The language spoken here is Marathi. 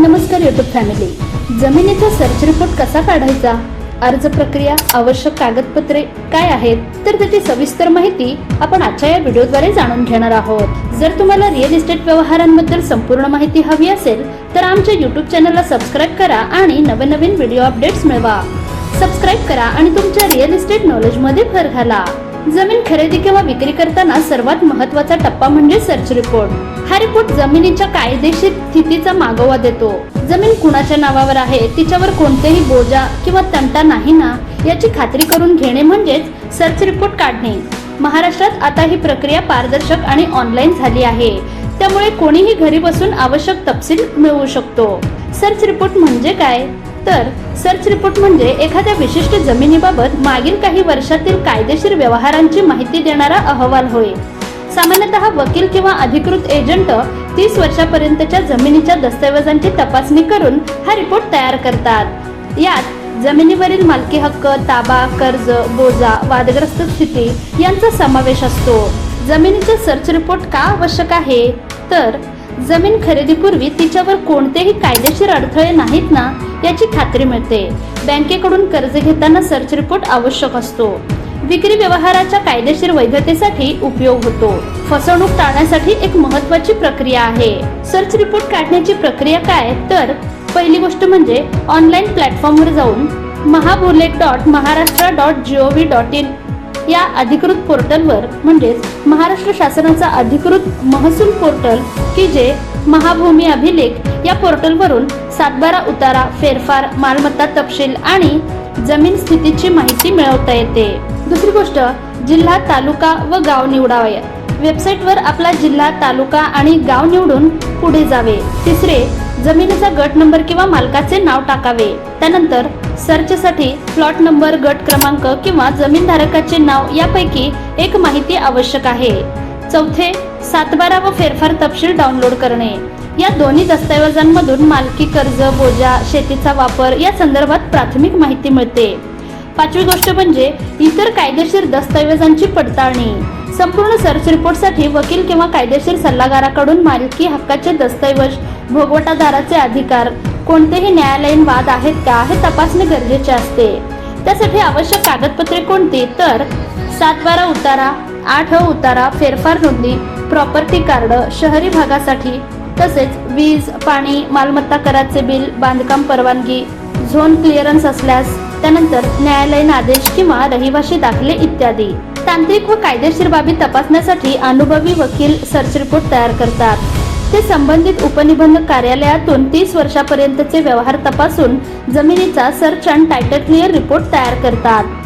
नमस्कार युट्यूब फॅमिली जमिनीचा सर्च रिपोर्ट कसा काढायचा? अर्ज प्रक्रिया आवश्यक कागदपत्रे काय आहेत? तर त्याची सविस्तर माहिती आपण आजच्या या व्हिडिओद्वारे जाणून घेणार आहोत. जर तुम्हाला रिअल इस्टेट व्यवहारांबद्दल संपूर्ण माहिती हवी असेल तर आमच्या युट्यूब चॅनलला सबस्क्राईब करा आणि नवनवीन व्हिडिओ अपडेट्स मिळवा. सबस्क्राईब करा आणि तुमच्या रिअल इस्टेट नॉलेजमध्ये भर घाला. जमीन खरेदी किंवा विक्री करताना सर्वात महत्त्वाचा टप्पा म्हणजे सर्च रिपोर्ट हा रिपोर्ट जमिनीच्या कायदेशीर स्थितीचा मागोवा देतो. जमीन कुणाच्या नावावर आहे तिच्यावर कोणतेही बोजा किंवा तंटा नाही ना याची खात्री करून घेणे म्हणजेच सर्च रिपोर्ट काढणे. महाराष्ट्रात आता ही प्रक्रिया पारदर्शक आणि ऑनलाईन झाली आहे. त्यामुळे कोणीही घरी बसून आवश्यक तपशील मिळवू शकतो. सर्च रिपोर्ट म्हणजे काय? तर सर्च रिपोर्ट म्हणजे एखाद्या विशिष्ट जमिनीबाबत मागील काही वर्षातील कायदेशीर व्यवहारांची माहिती देणारा अहवाल होय. सामान्यतः वकील किंवा अधिकृत एजंट तीस वर्षापर्यंतच्या जमिनीच्या दस्तऐवजांची तपासणी करून हा रिपोर्ट तयार करतात. यात जमिनीवरील मालकी हक्क ताबा कर्ज बोजा वादग्रस्त स्थिती यांचा समावेश असतो. जमिनीचा सर्च रिपोर्ट का आवश्यक आहे? तर जमीन खरेदीपूर्वी तिच्यावर कोणतेही कायदेशीर अडथळे नाहीत ना? याची खात्री मिळते. बँकेकडून कर्ज घेताना सर्च रिपोर्ट आवश्यक असतो. विक्री व्यवहाराच्या कायदेशीर वैधतेसाठी उपयोग होतो. फसवणूक टाळण्यासाठी एक महत्वाची प्रक्रिया आहे. सर्च रिपोर्ट काढण्याची प्रक्रिया काय? तर पहिली गोष्ट म्हणजे ऑनलाईन प्लॅटफॉर्मवर जाऊन Mahabhulekh dot Maharashtra dot GOV dot in या अधिकृत पोर्टलवर म्हणजेच महाराष्ट्र शासनाचा अधिकृत महसूल पोर्टल की जे महाभूमी अभिलेख या पोर्टलवरून सातबारा उतारा फेरफार मालमत्ता तपशील आणि जमीन स्थितीची माहिती मिळवता येते. दुसरी गोष्ट जिल्हा तालुका व गाव निवडावे. वेबसाईटवर आपला जिल्हा तालुका आणि गाव निवडून पुढे जावे. तिसरे जमिनीचा गट नंबर किंवा मालकाचे नाव टाकावे. त्यानंतर सर्चसाठी प्लॉट नंबर गट क्रमांक किंवा जमीनधारकाचे नाव यापैकी एक माहिती आवश्यक आहे. चौथे सातबारा व फेरफार तपशील डाउनलोड करणे. या दोन्ही दस्तऐवजांमधून मालकी कर्ज बोजा शेतीचा वापर या संदर्भात प्राथमिक माहिती मिळते. पाचवी गोष्ट म्हणजे इतर कायदेशीर दस्तऐवजांची पडताळणी. संपूर्ण सर्च रिपोर्टसाठी वकील किंवा कायदेशीर सल्लागाराकडून मालकी हक्काचे दस्तऐवज भोगवटादाराचे अधिकार कोणतेही न्यायालयीन वाद आहेत का हे तपासणे गरजेचे असते. त्यासाठी आवश्यक कागदपत्रे कोणती? तर सात बारा उतारा आठ उतारा फेरफार नोंदी प्रॉपर्टी कार्ड शहरी भागासाठी तसेच वीज पाणी मालमत्ता कराचे बिल बांधकाम परवानगी झोन क्लिअरन्स असल्यास त्यानंतर न्यायालयीन आदेश किंवा रहिवाशी दाखले इत्यादी. तांत्रिक व कायदेशीर बाबी तपासण्यासाठी अनुभवी वकील सर्च रिपोर्ट तयार करतात. ते संबंधित उपनिबंधक कार्यालयातून तीस वर्षापर्यंतचे व्यवहार तपासून जमिनीचा search and title clear report तयार करतात.